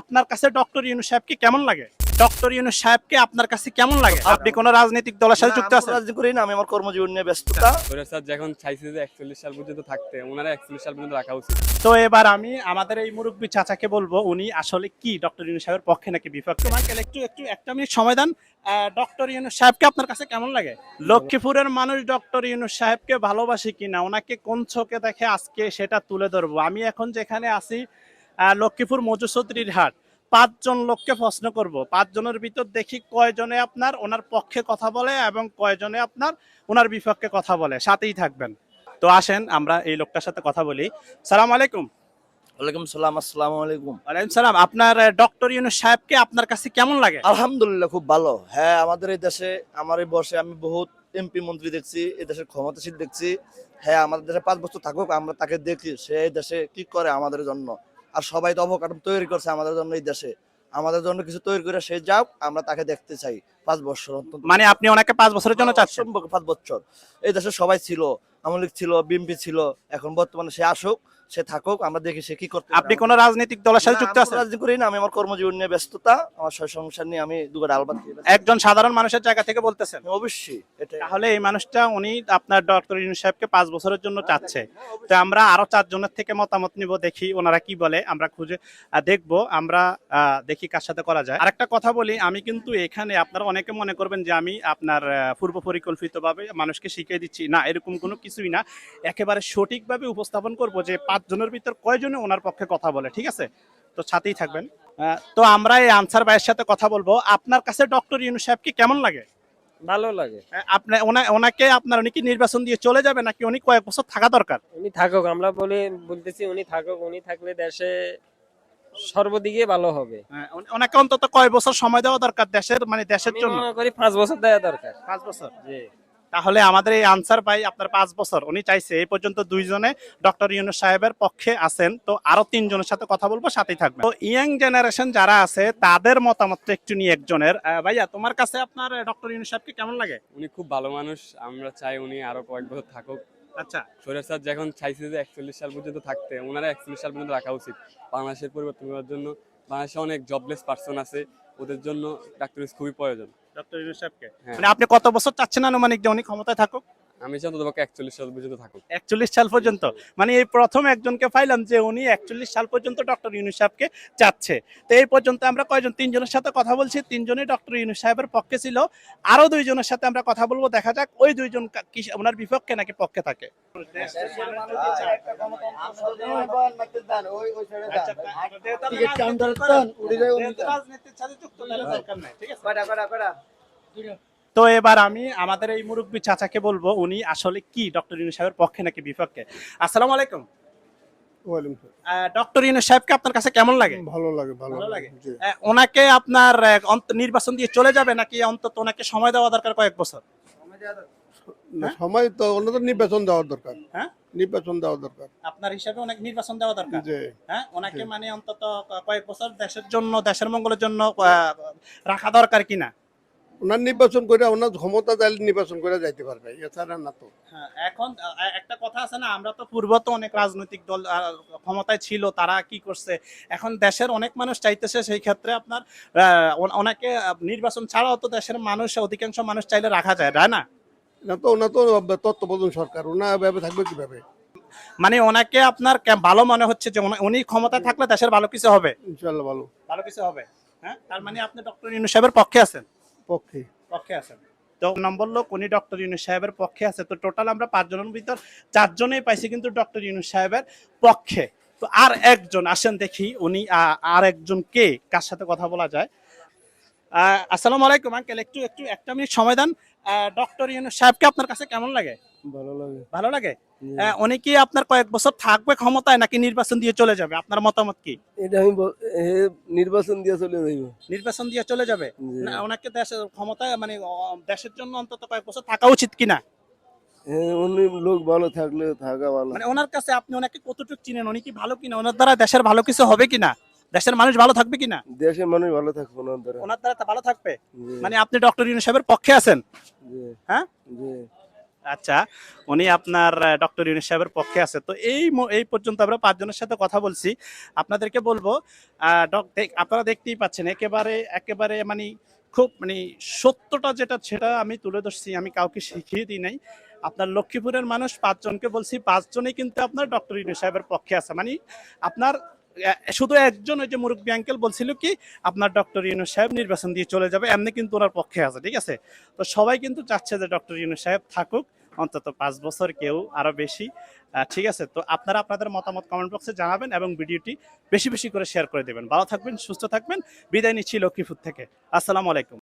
আপনার কাছে ডক্টর ইউনুস সাহেবকে কেমন লাগে? ডক্টর ইউনুস সাহেবকে আপনার কাছে কেমন লাগে? আপনি কোন রাজনৈতিক দলের সাথে যুক্ত আমি আছেন? রাজনীতি করি না আমি আমার কর্মজীবন নিয়ে ব্যস্ততা ওরা স্যার যখন চাইছে যে একচল্লিশ সাল পর্যন্ত থাকতে ওনারা একচল্লিশ সাল পর্যন্ত রাখা উচিত। তো এবার আমি আমাদের এই মুরব্বী চাচাকে বলব উনি আসলে কি ডক্টর ইউনুস সাহেবের পক্ষে নাকি বিপক্ষে? মাইকেল একটু একটু একটা মিনিট সময় দেন। ডক্টর ইউনুস সাহেবকে আপনার কাছে কেমন লাগে? লক্ষ্মীপুরের মানুষ ডক্টর ইউনুস সাহেবকে ভালোবাসে কিনা? ওনাকে কোন চোখে দেখে আজকে সেটা তুলে ধরবো? আমি এখন যেখানে আছি লক্ষ্মীপুর মজুসদ্রির হাট। পাঁচজন লোককে প্রশ্ন করব। পাঁচজনের ভিতর দেখি কয়জনে আপনার ওনার পক্ষে কথা বলে এবং কয়জনে আপনার ওনার বিপক্ষে কথা বলে। সাথেই থাকবেন। তো আসেন আমরা এই লোকটার সাথে কথা বলি। সালাম আলাইকুম। ওয়ালাইকুম সালাম আসসালামু আলাইকুম। ওয়ালাইকুম সালাম। আপনার ডক্টর ইউনুস সাহেবকে আপনার কাছে কেমন লাগে? আলহামদুলিল্লাহ খুব ভালো। হ্যাঁ আমাদের এই দেশে আমার এই বর্ষে আমি বহুত এমপি মন্ত্রী দেখছি এই দেশের ক্ষমতাশীল দেখছি। হ্যাঁ আমাদের দেশে পাঁচ বছর থাকুক আমরা তাকে দেখি সে এই দেশে কি করে আমাদের জন্য। আর সবাই তো অবকাঠামো তৈরি করছে আমাদের জন্য এই দেশে। আমাদের জন্য কিছু তৈরি করে সে যাক আমরা তাকে দেখতে চাই পাঁচ বছর মানে আপনি ওনাকে পাঁচ বছরের জন্য চাচ্ছেন? পাঁচ বছর। এই দেশে সবাই ছিল আমলিক ছিল বিএনপি ছিল এখন বর্তমানে সে আসুক সে থাকুক আমরা দেখি সে কি করতে আপনি কোন রাজনৈতিক দলের সাথে যুক্ত আছেন? রাজনীতি করি না আমি আমার কর্মজীবন নিয়ে ব্যস্ততা আমার সংসার নিয়ে আমি দুবার আলবাত একজন সাধারণ মানুষের জায়গা থেকে বলতেছেন। অবশ্যই এটা তাহলে এই মানুষটা উনি আপনার ডক্টর ইউনুস সাহেবকে পাঁচ বছরের জন্য চাচ্ছে। তো আমরা আরও চারজনের থেকে মতামত নিব দেখি ওনারা কি বলে আমরা খুঁজে দেখব আমরা দেখি কার সাথে করা যায়। আরেকটা কথা বলি আমি কিন্তু এখানে আপনারা অনেকে মনে করবেন যে আমি আপনার পূর্ব পরিকল্পিতভাবে মানুষকে শিখিয়ে দিচ্ছি। না এরকম কোনো কিছুই না। একেবারে সঠিকভাবে উপস্থাপন করব যে পাঁচজনের ভিতর কয়জনে ওনার পক্ষে কথা বলে ঠিক আছে? তো সাথেই থাকবেন। তো আমরা এই আনসার ভাইয়ের সাথে কথা বলব। আপনার কাছে ডক্টর ইউনুস সাহেবকে কেমন লাগে? ভালো লাগে। আপনার ওনা- ওনাকে আপনার উনি কি নির্বাচন দিয়ে চলে যাবে নাকি উনি কয়েক বছর থাকা দরকার? উনি থাকুক আমরা বলি বলতেছি উনি থাকুক উনি থাকলে দেশে সর্বদিকে ভালো হবে। হ্যাঁ, ওনাকে অন্তত কয় বছর সময় দেওয়া দরকার দেশের মানে দেশের জন্য? করি পাঁচ বছর দেওয়া দরকার। পাঁচ বছর। জি। তাহলে আমাদের এই আনসার ভাই আপনার পাঁচ বছর। উনি চাইছে এই পর্যন্ত দুইজনে ডক্টর ইউনুস সাহেবের পক্ষে আছেন। তো আরও তিনজনের সাথে কথা বলব সাথেই থাকবে তো ইয়াং জেনারেশন যারা আছে তাদের মতামত একটু নিয়ে একজনের। ভাইয়া তোমার কাছে আপনার ডক্টর ইউনুস সাহেবকে কেমন লাগে? উনি খুব ভালো মানুষ। আমরা চাই উনি আরও কয়েক বছর থাকুক। আচ্ছা। সৈরাজ স্যার যখন চাইছে যে একচল্লিশ সাল পর্যন্ত থাকতে ওনারা একচল্লিশ সাল পর্যন্ত রাখা উচিত। বাংলাদেশের পরিবর্তন করার জন্য বাংলাদেশে অনেক জবলেস পার্সন আছে। ওদের জন্য ডাক্তার খুবই প্রয়োজন। ডক্টর ইউনুস সাহেবকে হ্যাঁ। মানে আপনি কত বছর চাচ্ছেন আনুমানিক যে উনি ক্ষমতায় থাকুক আমি চাই অন্তত একচল্লিশ সাল পর্যন্ত থাকুক। একচল্লিশ সাল পর্যন্ত? মানে এই প্রথম একজনকে পাইলাম যে উনি একচল্লিশ সাল পর্যন্ত ডক্টর ইউনুস সাহেবকে চাচ্ছে। তো এই পর্যন্ত আমরা কয়জন? তিনজনের সাথে কথা বলছি তিনজনই ডক্টর ইউনুস সাহেবের পক্ষে ছিল। আরও দুইজনের সাথে আমরা কথা বলব দেখা যাক ওই দুইজন কি ওনার বিপক্ষে নাকি পক্ষে থাকে। তো এবার আমি আমাদের এই মুরব্বী চাচাকে বলব উনি আসলে কি? ডক্টর ইনু সাহেবের পক্ষে নাকি বিপক্ষে? আসসালামু আলাইকুম। ডক্টর ইউনুস সাহেবকে আপনার কাছে কেমন লাগে? ভালো লাগে ভালো লাগে? ওনাকে আপনার অন্ত- নির্বাচন দিয়ে চলে যাবে নাকি অন্তত ওনাকে সময় দেওয়া দরকার কয়েক বছর? সময় তো ওনাদের নির্বাচন দেওয়া দরকার। হ্যাঁ? নির্বাচন দেওয়া দরকার। আপনার হিসাবে অনেক নির্বাচন দেওয়া দরকার? হ্যাঁ? ওনাকে মানে অন্তত কয়েক বছর দেশের জন্য দেশের মঙ্গলের জন্য রাখা দরকার কিনা? ওনার নির্বাচন করে ওনার ক্ষমতা চাইলে নির্বাচন করে যাইতে পারবে এছাড়া না তো। হ্যাঁ, এখন একটা কথা আছে না আমরা তো পূর্ব তো অনেক রাজনৈতিক দল ক্ষমতায় ছিল তারা কি করছে? এখন দেশের অনেক মানুষ চাইতেছে সেই ক্ষেত্রে আপনার ওনাকে নির্বাচন ছাড়াও তো দেশের মানুষ অধিকাংশ মানুষ চাইলে রাখা যায় তাই না? না তো ওনা তো তত্ত্বাবধান সরকার ওনা এভাবে থাকবে কীভাবে? মানে ওনাকে আপনার ভালো মনে হচ্ছে যে উনি ক্ষমতায় থাকলে দেশের ভালো কিছু হবে? ইনশাল্লাহ ভালো। ভালো কিছু হবে হ্যাঁ? তার মানে আপনি ডক্টর ইউনুস সাহেবের পক্ষে আছেন? পক্ষে। পক্ষে আছেন। তো নম্বর লোক উনি ডক্টর ইউনুস সাহেবের পক্ষে আছে। তো টোটাল আমরা পাঁচজনের ভিতর চারজনেই পাইছি কিন্তু ডক্টর ইউনুস সাহেবের পক্ষে। তো আর একজন আসেন দেখি উনি আর একজন কে? কার সাথে কথা বলা যায়? আসসালামু আলাইকুম আঙ্কেল একটু একটু একটা মিনিট সময় দেন। ডক্টর ইউনুস সাহেবকে আপনার কাছে কেমন লাগে? ভালো লাগে। ভালো লাগে? উনি কি আপনার কয়েক বছর থাকবে ক্ষমতায় নাকি নির্বাচন দিয়ে চলে যাবে? আপনার মতামত কি? এটা আমি নির্বাচন দিয়ে চলে যাইব। নির্বাচন দিয়ে চলে যাবে? না ওনাকে দেশের ক্ষমতায় মানে দেশের জন্য অন্তত কয়েক বছর থাকা উচিত কিনা উনি লোক ভালো থাকলে থাকা ভালো। মানে ওনার কাছে আপনি ওনাকে কতটুকু চিনেন? উনি কি ভালো কিনা ওনার দ্বারা দেশের ভালো কিছু হবে কিনা দেশের মানুষ ভালো থাকবে কিনা দেশের মানুষ ভালো থাকব দ্বারা। ওনার দ্বারা ভালো থাকবে? মানে আপনি ডক্টর ইউনুস সাহেবের পক্ষে আছেন? হ্যাঁ? আচ্ছা উনি আপনার ডক্টর ইউনুস সাহেবের পক্ষে আছে। তো এই এই পর্যন্ত আমরা পাঁচজনের সাথে কথা বলছি। আপনাদেরকে বলব আপনারা দেখতেই পাচ্ছেন, একেবারে একেবারে মানে খুব মানে সত্যটা যেটা, সেটা আমি তুলে ধরছি, আমি কাউকে শিখিয়ে দিই নাই। আপনার লক্ষ্মীপুরের মানুষ, পাঁচজনকে বলছি, পাঁচজনই কিন্তু আপনার ডক্টর ইউনুস সাহেবের পক্ষে আছে। মানে আপনার শুধু একজন ওই যে মুরব্বী আঙ্কেল বলছিল কি, আপনার ডক্টর ইউনুস সাহেব নির্বাচন দিয়ে চলে যাবে, এমনি কিন্তু ওনার পক্ষে আছে, ঠিক আছে? তো সবাই কিন্তু চাচ্ছে যে ডক্টর ইউনুস সাহেব থাকুক। অন্তত পাঁচ বছর কেউ আরও বেশি। ঠিক আছে, তো আপনারা আপনাদের মতামত কমেন্ট বক্সে জানাবেন এবং ভিডিওটি বেশি বেশি করে শেয়ার করে দেবেন। ভালো থাকবেন, সুস্থ থাকবেন। বিদায় নিচ্ছি লক্ষ্মীপুর থেকে। আসসালামু আলাইকুম।